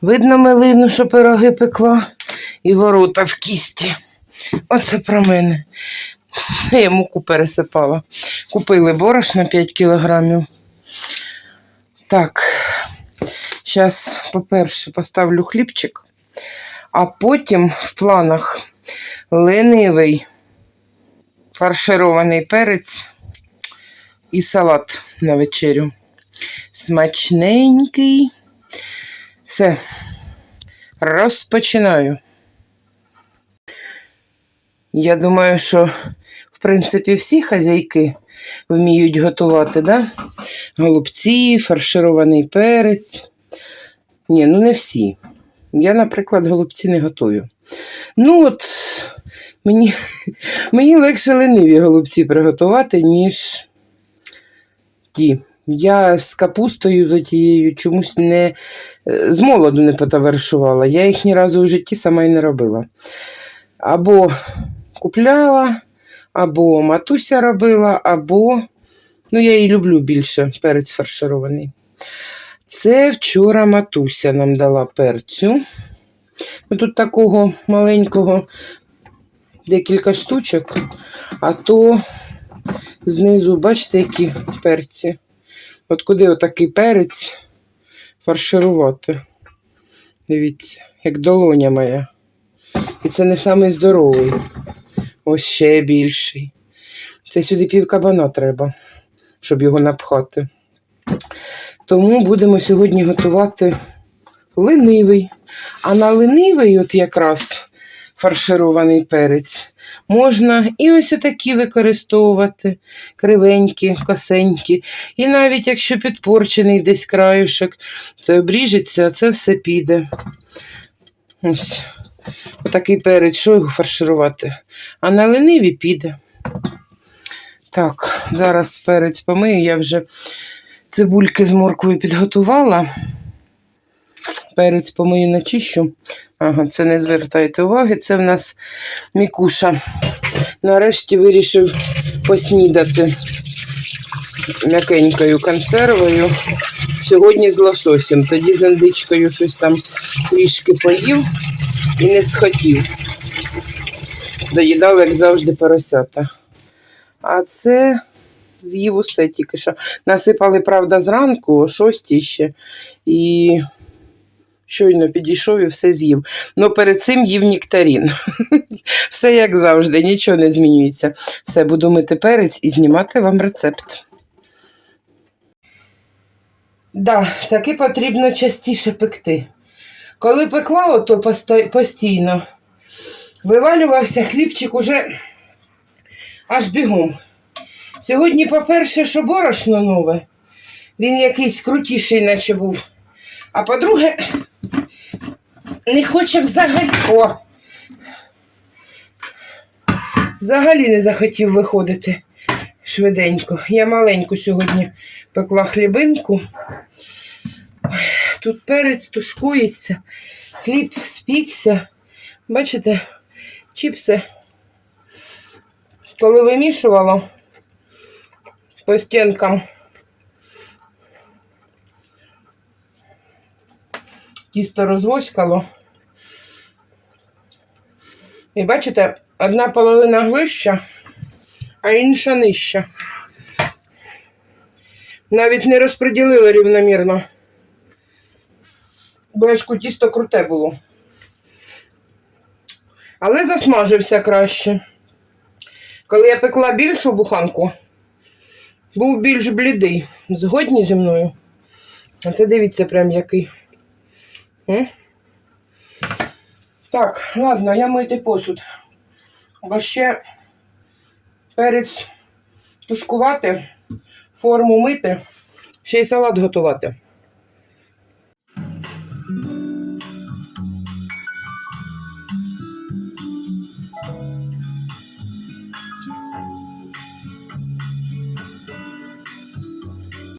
Видно милину, що пироги пекла, і ворота в кісті. Оце про мене. Я муку пересипала. Купили борошна 5 кілограмів. Так, зараз, по-перше, поставлю хлібчик, а потім в планах ленивий фарширований перець і салат на вечерю. Смачненький. Все. Розпочинаю. Я думаю, що, в принципі, всі хазяйки вміють готувати, да? Голубці, фарширований перець. Ні, ну не всі. Я, наприклад, голубці не готую. Ну, от мені, мені легше лениві голубці приготувати, ніж ті. Я з капустою за тією чомусь не е, з молоду не потоваришувала. Я їх ні разу в житті сама й не робила. Або купляла, або матуся робила, або, ну, я її люблю більше, перець фарширований. Це вчора матуся нам дала перцю. Тут такого маленького декілька штучок, а то знизу, бачите, які перці. От куди отакий перець фарширувати. Дивіться, як долоня моя. І це не самий здоровий. Ось ще більший. Це сюди пів кабана треба, щоб його напхати. Тому будемо сьогодні готувати ленивий. А на ленивий, от якраз фарширований перець, можна і ось отакі використовувати, кривенькі, косенькі. І навіть якщо підпорчений десь краюшок, це обріжеться, а це все піде. Ось. Отакий перець, що його фарширувати? А на лениві піде. Так, зараз перець помию, я вже цибульки з морквою підготувала. Перець помию начищу. Ага, це не звертайте уваги. Це в нас Мікуша. Нарешті вирішив поснідати м'якенькою консервою. Сьогодні з лососем. Тоді з індичкою щось там трішки поїв і не схотів. Доїдав, як завжди, поросята. А це з'їв усе тільки що. Насипали, правда, зранку, о 6 ще. І щойно підійшов і все з'їв. Ну перед цим їв нектарін. Все як завжди, нічого не змінюється. Все, буду мити перець і знімати вам рецепт. Да, таки потрібно частіше пекти. Коли пекла, ото постійно вивалювався хлібчик уже аж бігом. Сьогодні, по-перше, що борошно нове, він якийсь крутіший, наче був. А по-друге, не хоче взагалі. О! Взагалі не захотів виходити швиденько. Я маленьку сьогодні пекла хлібинку. Тут перець тушкується, хліб спікся. Бачите, чіпси. Коли вимішувала по стінкам, тісто розвоськало. І бачите, одна половина вища, а інша нижча. Навіть не розподілили рівномірно. Ж тісто круте було. Але засмажився краще. Коли я пекла більшу буханку, був більш блідий. Згодні зі мною. А це дивіться прям який. М? Так, ладно, я мити посуд. Бо ще перець тушкувати, форму мити, ще й салат готувати.